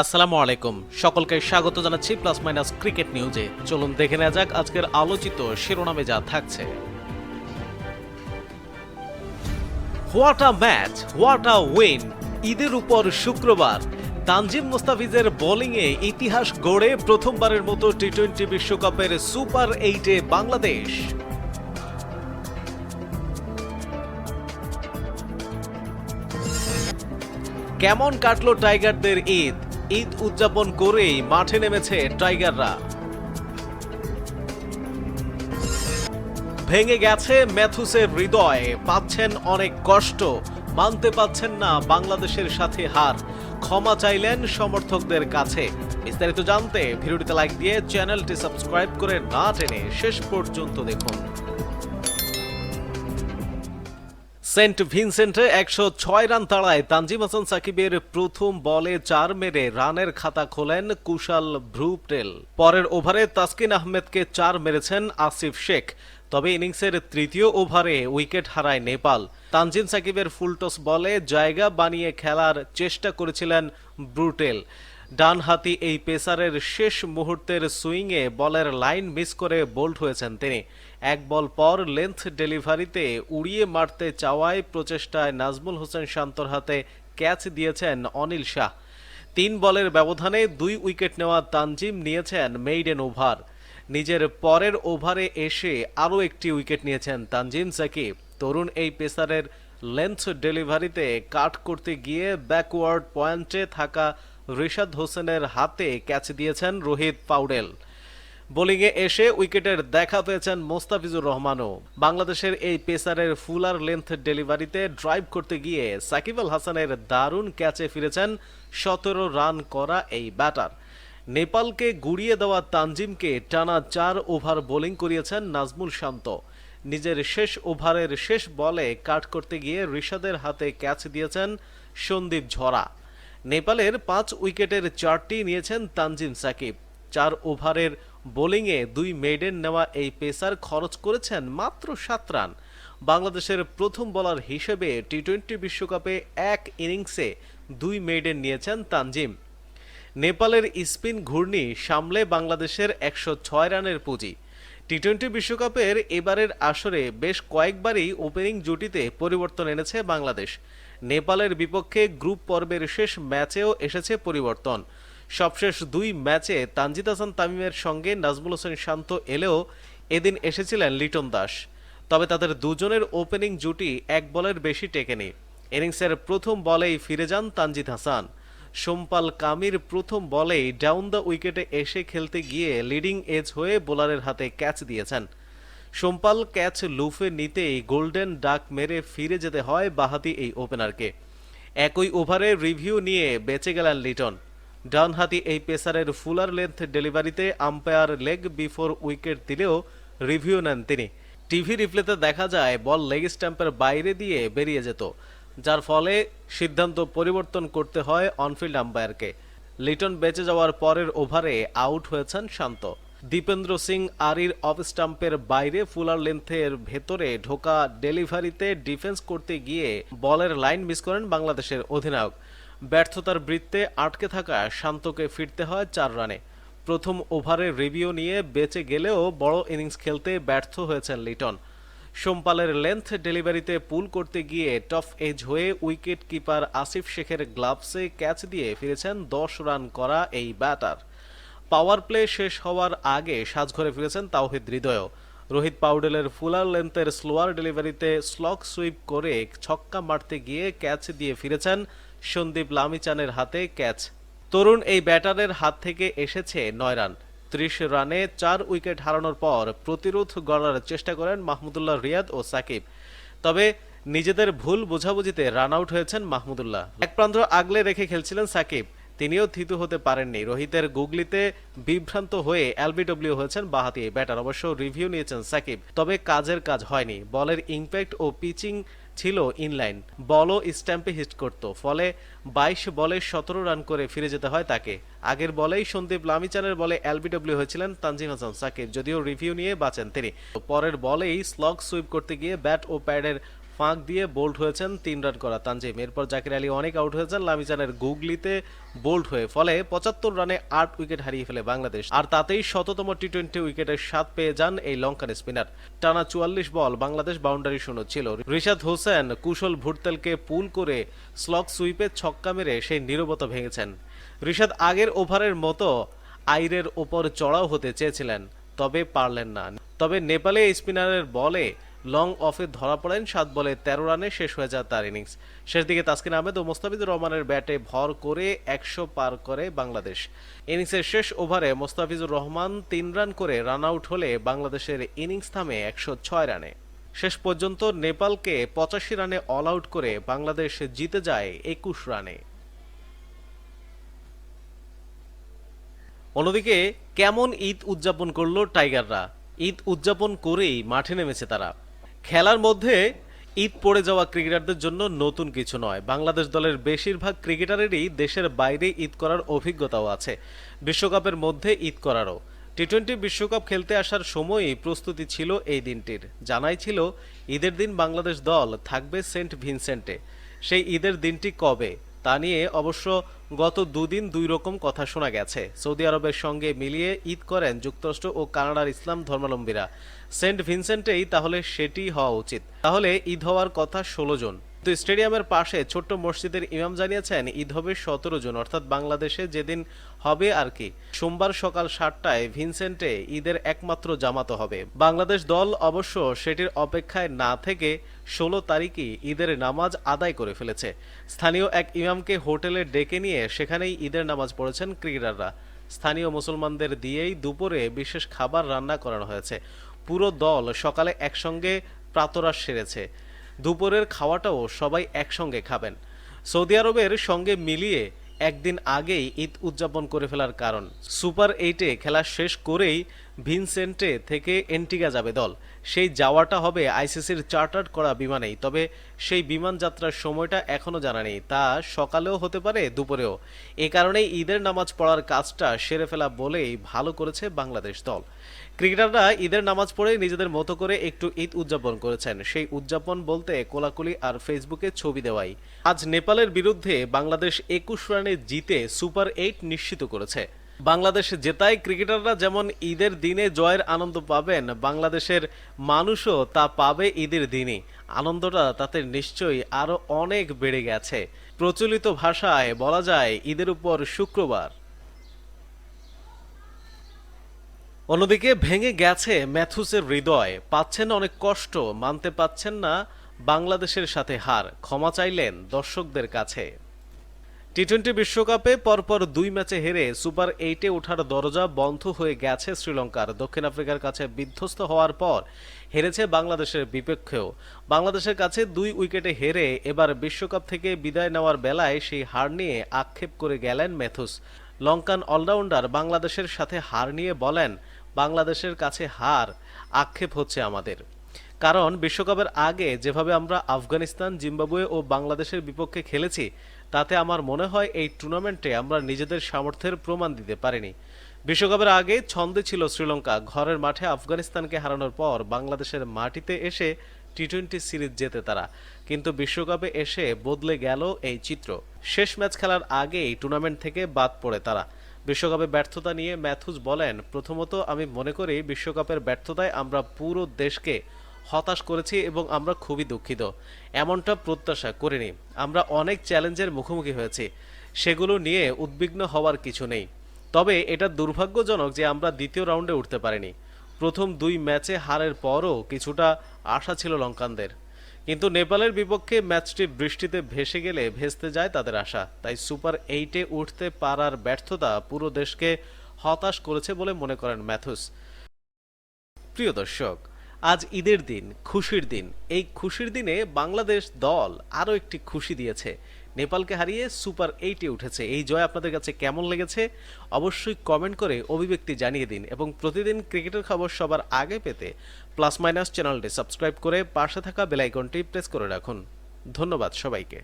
আসসালামু আলাইকুম। সকলকে স্বাগত জানাচ্ছি প্লাস মাইনাস ক্রিকেট নিউজে। চলুন দেখে নেওয়া যাক আজকের আলোচিত শিরোনামে যা থাকছে। What a match what a win ঈদের উপর শুক্রবার। তানজিম মুস্তাফিজের বোলিংয়ে ইতিহাস গড়ে প্রথমবারের মতো টি টোয়েন্টি বিশ্বকাপের সুপার এইটে বাংলাদেশ। কেমন কাটলো টাইগারদের ঈদ? ঈদ উদযাপন করেই মাঠে নেমেছে টাইগাররা। ভেঙে গেছে ম্যাথুসের হৃদয়, পাচ্ছেন অনেক কষ্ট, মানতে পাচ্ছেন না বাংলাদেশের সাথে হার। ক্ষমা চাইলেন সমর্থকদের কাছে। বিস্তারিত জানতে ভিডিওটিতে লাইক দিয়ে চ্যানেলটি সাবস্ক্রাইব করে না টেনে শেষ পর্যন্ত দেখুন। সেন্ট ভিনসেন্টে একশো ছয় রান তাড়ায় তানজিম হাসান সাকিবের প্রথম বলে চার মেরে রানের খাতা খোলেন কুশাল ভ্রুপটেল। পরের ওভারে তাসকিন আহমেদকে চার মেরেছেন আসিফ শেখ। তবে ইনিংসের তৃতীয় ওভারে উইকেট হারায় নেপাল। তানজিম সাকিবের ফুলটস বলে জায়গা বানিয়ে খেলার চেষ্টা করেছিলেন ব্রুটেল ডানহাতি এই পেসারের শেষ মুহূর্তের সুইংয়ে বলের লাইন মিস করে বোল্ড হয়েছেন তিনি। এক বল পর লেন্থ ডেলিভারিতে উড়িয়ে মারতে চাওয়ায় প্রচেষ্টায় নাজমুল হোসেন শান্তর হাতে ক্যাচ দিয়েছেন অনিল শাহ। তিন বলের ব্যবধানে দুই উইকেট নেওয়া তানজিম নিয়েছেন মেইডেন ওভার। নিজের পরের ওভারে এসে আরও একটি উইকেট নিয়েছেন তানজিম সাকিব। তরুণ এই পেসারের লেন্থ ডেলিভারিতে কাট করতে গিয়ে ব্যাকওয়ার্ড পয়েন্টে থাকা রিশাদ হোসেনের হাতে ক্যাচ দিয়েছেন রোহিত পাউডেল। বোলিংয়ে এসে উইকেটের দেখা পেয়েছেন মোস্তাফিজুর রহমানও। বাংলাদেশের এই পেসারের ফুলার লেন্থ ডেলিভারিতে ড্রাইভ করতে গিয়ে সাকিব আল হাসানের দারুণ ক্যাচে ফিরেছেন সতেরো রান করা এই ব্যাটার। নেপালকে গুড়িয়ে দেওয়া তানজিমকে টানা চার ওভার বোলিং করিয়েছেন নাজমুল শান্ত। নিজের শেষ ওভারের শেষ বলে কাট করতে গিয়ে ঋষাদের হাতে ক্যাচ দিয়েছেন সন্দীপ ঝরা। নেপালের পাঁচ উইকেটের চারটি নিয়েছেন তানজিম সাকিব। চার ওভারের বোলিংয়ে দুই মেডেন নেওয়া এই পেসার খরচ করেছেন মাত্র সাত রান। বাংলাদেশের প্রথম বলার হিসেবে টি টোয়েন্টি বিশ্বকাপে এক ইনিংসে দুই মেডেন নিয়েছেন তানজিম। নেপালের স্পিন ঘূর্ণি সামলে বাংলাদেশের একশো ছয় রানের পুঁজি। টি টোয়েন্টি বিশ্বকাপের এবারের আসরে বেশ কয়েকবারই ওপেনিং জুটিতে পরিবর্তন এনেছে বাংলাদেশ। নেপালের বিপক্ষে গ্রুপ পর্বের শেষ ম্যাচেও এসেছে পরিবর্তন। সবশেষ দুই ম্যাচে তানজিদ হাসান তামিমের সঙ্গে নাজমুল হোসেন শান্ত এলেও এদিন এসেছিলেন লিটন দাস। তবে তাদের দুজনের ওপেনিং জুটি এক বলের বেশি টেকেনি। ইনিংসের প্রথম বলেই ফিরে যান তানজিদ হাসান। সোমপাল কামির প্রথম বলেই ডাউন দ্য উইকেটে এসে খেলতে গিয়ে লিডিং এজ হয়ে বোলারের হাতে ক্যাচ দিয়েছেন। সোমপাল ক্যাচ লুফে নিতেই গোল্ডেন ডাক মেরে ফিরে যেতে হয় বাহাতি এই ওপেনারকে। একই ওভারে রিভিউ নিয়ে বেঁচে গেলেন লিটন। ডানহাতি এই পেসারের ফুলার লেন্থ ডেলিভারিতে আম্পায়ার লেগ বিফোর উইকেট দিলেও রিভিউ নেন তিনি। টিভি রিপ্লেতে দেখা যায়, বল লেগ স্ট্যাম্পের বাইরে দিয়ে বেরিয়ে যেত, যার ফলে সিদ্ধান্ত পরিবর্তন করতে হয় অনফিল্ড আম্পায়ারকে। লিটন বেঁচে যাওয়ার পরের ওভারে আউট হয়েছেন শান্ত। দীপেন্দ্র সিং আরির অফ স্টাম্পের বাইরে ফুলার লেন্থের ভেতরে ঢোকা ডেলিভারিতে ডিফেন্স করতে গিয়ে বলের লাইন মিস করেন বাংলাদেশের অধিনায়ক। ব্যর্থতার বৃত্তে আটকে থাকা শান্তকে ফিরতে হয় চার রানে। প্রথম ওভারে রিভিউ নিয়ে বেঁচে গেলেও বড় ইনিংস খেলতে ব্যর্থ হয়েছেন লিটন। সোমপালের লেন্থ ডেলিভারিতে পুল করতে গিয়ে টফ এজ হয়ে উইকেট কিপার আসিফ শেখের গ্লাভসে ক্যাচ দিয়ে ফিরেছেন দশ রান করা এই ব্যাটার। পাওয়ার প্লে শেষ হওয়ার আগে সাজঘরে ফিরেছেন তাওহিদ হৃদয় রোহিত পাউডেলের ফুলার লেন্থের স্লোয়ার ডেলিভারিতে স্লক সুইপ করে ছক্কা মারতে গিয়ে ক্যাচ দিয়ে ফিরেছেন সন্দীপ লামিচানের হাতে ক্যাচ। তরুণ এই ব্যাটারের হাত থেকে এসেছে নয় রান। ত্রিশ রানে চার উইকেট হারানোর পর প্রতিরোধ গড়ার চেষ্টা করেন মাহমুদুল্লাহ রিয়াদ ও সাকিব। তবে নিজেদের ভুল বোঝাবুঝিতে রান আউট হয়েছেন মাহমুদুল্লাহ। এক প্রান্ত আগলে রেখে খেলছিলেন সাকিব। তিনিও থিতু হতে পারেননি। রোহিতের গুগলিতে বিভ্রান্ত হয়ে এলবিডব্লিউ হয়েছেন বাহাতি এই ব্যাটার। অবশ্য রিভিউ নিয়েছেন সাকিব, তবে কাজের কাজ হয়নি। বলের ইম্প্যাক্ট ও পিচিং ছিল ইনলাইন। বলও স্ট্যাম্পে হিট করত, ফলে বাইশ বলে সতেরো রান করে ফিরে যেতে হয় তাকে। আগের বলেই সন্দীপ লামিচানের বলে এলবিডব্লিউ হয়েছিলেন তানজিম হাসান সাকিব, যদিও রিভিউ নিয়ে বাঁচেন তিনি। পরের বলেই স্লগ সুইপ করতে গিয়ে ব্যাট ও প্যাডের ফাঁক দিয়ে বোল্ড হয়েছেন তিন রান করা তানজিম। এরপর জাকির আলী অনেক আউট হয়েছেন, লামিজানের গুগলিতে বোল্ড হয়ে ফলে পঁচাত্তর রানে আট উইকেট হারিয়ে ফেলে বাংলাদেশ। আর তাতেই শততম টি টোয়েন্টি উইকেটের স্বাদ পেয়ে যান এই লঙ্কান স্পিনার। টানা চুয়াল্লিশ বল বাংলাদেশ বাউন্ডারি শূন্য ছিল। রিশাদ হোসেন কুশল ভুরতেলকে পুল করে স্লক সুইপে ছক্কা মেরে সেই নীরবতা ভেঙেছেন। রিশাদ আগের ওভারের মতো আইরের ওপর চড়াও হতে চেয়েছিলেন, তবে পারলেন না। তবে নেপালে স্পিনারের বলে লং অফে ধরা পড়েন, সাত বলে তেরো রানে শেষ হয়ে যায় তার ইনিংস। শেষ দিকে তাসকিন আহমেদ ও মোস্তাফিজুর রহমানের ব্যাটে ভর করে একশো পার করে বাংলাদেশ। ইনিংসের শেষ ওভারে মোস্তাফিজুর রহমান তিন রান করে রান আউট হলে বাংলাদেশের ইনিংস থামে একশো ছয় রানে। শেষ পর্যন্ত নেপালকে পঁচাশি রানে অল আউট করে বাংলাদেশ জিতে যায় একুশ রানে। অন্যদিকে কেমন ঈদ উদযাপন করল টাইগাররা? ঈদ উদযাপন করেই মাঠে নেমেছে তারা। খেলার মধ্যে ঈদ পড়ে যাওয়া ক্রিকেটারদের জন্য নতুন কিছু নয়। বাংলাদেশ দলের বেশিরভাগ ক্রিকেটারেরই দেশের বাইরে ঈদ করার অভিজ্ঞতাও আছে। বিশ্বকাপের মধ্যে ঈদ করারও। টি টোয়েন্টি বিশ্বকাপ খেলতে আসার সময়ই প্রস্তুতি ছিল এই দিনটির। জানাই ছিল, ঈদের দিন বাংলাদেশ দল থাকবে সেন্ট ভিনসেন্টে। সেই ঈদের দিনটি কবে? তা নিয়ে অবশ্য গত দুদিন দুই রকম কথা শোনা গেছে। সৌদি আরবের সঙ্গে মিলিয়ে ঈদ করেন যুক্তরাষ্ট্র ও কানাডার ইসলাম ধর্মাবলম্বীরা। সেন্ট ভিনসেন্টেই তাহলে সেটি হওয়া উচিত। তাহলে ঈদ হওয়ার কথা ষোলো জন। কিন্তু স্টেডিয়ামের পাশে ছোট্ট মসজিদের ইমাম জানিয়েছেন, ঈদ হবে সতেরো জন, অর্থাৎ বাংলাদেশে যেদিন হবে আর কি। সোমবার সকাল সাতটায় ভিনসেন্টে ঈদের একমাত্র জামাতো হবে। বাংলাদেশ দল অবশ্য সেটির অপেক্ষায় না থেকে ষোলো তারিখই ঈদের নামাজ আদায় করে ফেলেছে। স্থানীয় এক ইমামকে হোটেলে ডেকে নিয়ে সেখানেই ঈদের নামাজ পড়েছেন ক্রিকেটাররা স্থানীয় মুসলমানদের দিয়েই দুপুরে বিশেষ খাবার রান্না করানো হয়েছে। পুরো দল সকালে একসঙ্গে প্রাতরাশ সেরেছে। দুপুরের খাওয়াটাও সবাই একসঙ্গে খাবেন। সৌদি আরবের সঙ্গে মিলিয়ে একদিন আগেই ঈদ উদযাপন করে ফেলার কারণ। সুপার এইটে খেলা শেষ করেই ভিনসেন্টে থেকে এন্টিগা যাবে দল। সেই যাওয়াটা হবে আইসিসির চার্টার্ড করা বিমানেই, তবে সেই বিমান যাত্রার সময়টা এখনও জানা নেই। তা সকালেও হতে পারে, দুপুরেও। এ কারণেই ঈদের নামাজ পড়ার কাজটা সেরে ফেলা বলেই ভালো করেছে বাংলাদেশ দল। ক্রিকেটাররা ঈদের নামাজ পড়ে নিজেদের মতো করে একটু ঈদ উদযাপন করেছেন। সেই উদযাপন বলতে কোলাকুলি আর ফেসবুকে ছবি দেওয়াই। আজ নেপালের বিরুদ্ধে বাংলাদেশ একুশ রানে জিতে সুপার এইট নিশ্চিত করেছে। বাংলাদেশ জেতায় ক্রিকেটাররা যেমন ঈদের দিনে জয়ের আনন্দ পাবেন, বাংলাদেশের মানুষও তা পাবে ঈদের দিনই আনন্দটা তাতে নিশ্চয়ই আরও অনেক বেড়ে গেছে। প্রচলিত ভাষায় বলা যায়, ঈদের উপর শুক্রবার। অন্যদিকে ভেঙে গেছে ম্যাথুসের হৃদয়। পাচ্ছেন অনেক কষ্ট, মানতে পাচ্ছেন না বাংলাদেশের সাথে হার। ক্ষমা চাইলেন দর্শকদের কাছে। টি টোয়েন্টি বিশ্বকাপে পরপর দুই ম্যাচে হেরে সুপার এইটে ওঠার দরজা বন্ধ হয়ে গেছে শ্রীলঙ্কার। দক্ষিণ আফ্রিকার কাছে বিধ্বস্ত হওয়ার পর হেরেছে বাংলাদেশের বিপক্ষেও। বাংলাদেশের কাছে দুই উইকেটে হেরে এবার বিশ্বকাপ থেকে বিদায় নেওয়ার বেলায় সেই হার নিয়ে আক্ষেপ করে গেলেন ম্যাথুস। লঙ্কান অলরাউন্ডার বাংলাদেশের সাথে হার নিয়ে বলেন বাংলাদেশের কাছে হার আক্ষেপ হচ্ছে আমাদের। কারণ বিশ্বকাপের আগে যেভাবে আমরা আফগানিস্তান, জিম্বাবুয়ে ও বাংলাদেশের বিপক্ষে খেলেছি, তাতে আমার মনে হয় এই টুর্নামেন্টে আমরা নিজেদের সামর্থ্যের প্রমাণ দিতে পারিনি। বিশ্বকাপের আগে ছন্দে ছিল শ্রীলঙ্কা, ঘরের মাঠে আফগানিস্তানকে হারানোর পর বাংলাদেশের মাটিতে এসে টি টোয়েন্টি সিরিজ জেতে তারা। কিন্তু বিশ্বকাপে এসে বদলে গেল এই চিত্র। শেষ ম্যাচ খেলার আগেই টুর্নামেন্ট থেকে বাদ পড়ে তারা। বিশ্বকাপে ব্যর্থতা নিয়ে ম্যাথুস বলেন, প্রথমত আমি মনে করি বিশ্বকাপের ব্যর্থতায় আমরা পুরো দেশকে হতাশ করেছি এবং আমরা খুবই দুঃখিত। এমনটা প্রত্যাশা করিনি। আমরা অনেক চ্যালেঞ্জের মুখোমুখি হয়েছি। সেগুলো নিয়ে উদ্বিগ্ন হওয়ার কিছু নেই। তবে এটা দুর্ভাগ্যজনক যে আমরা দ্বিতীয় রাউন্ডে উঠতে পারিনি। প্রথম দুই ম্যাচে হারের পরও কিছুটা আশা ছিল লঙ্কানদের। কিন্তু নেপালের বিপক্ষে ম্যাচটি বৃষ্টিতে ভেসে গেলে ভেস্তে যায় তাদের আশা। তাই সুপার এইটে উঠতে পারার ব্যর্থতা পুরো দেশকে হতাশ করেছে বলে মনে করেন ম্যাথুস। প্রিয় দর্শক, আজ ঈদের দিন, খুশির দিন। এই খুশির দিনে বাংলাদেশ দল আরও একটি খুশি দিয়েছে। নেপালকে হারিয়ে সুপার এইটে উঠেছে। এই জয় আপনাদের কাছে কেমন লেগেছে? অবশ্যই কমেন্ট করে অভিব্যক্তি জানিয়ে দিন এবং প্রতিদিন ক্রিকেটের খবর সবার আগে পেতে প্লাস মাইনাস চ্যানেলটি সাবস্ক্রাইব করে পাশে থাকা বেলাইকনটি প্রেস করে রাখুন। ধন্যবাদ সবাইকে।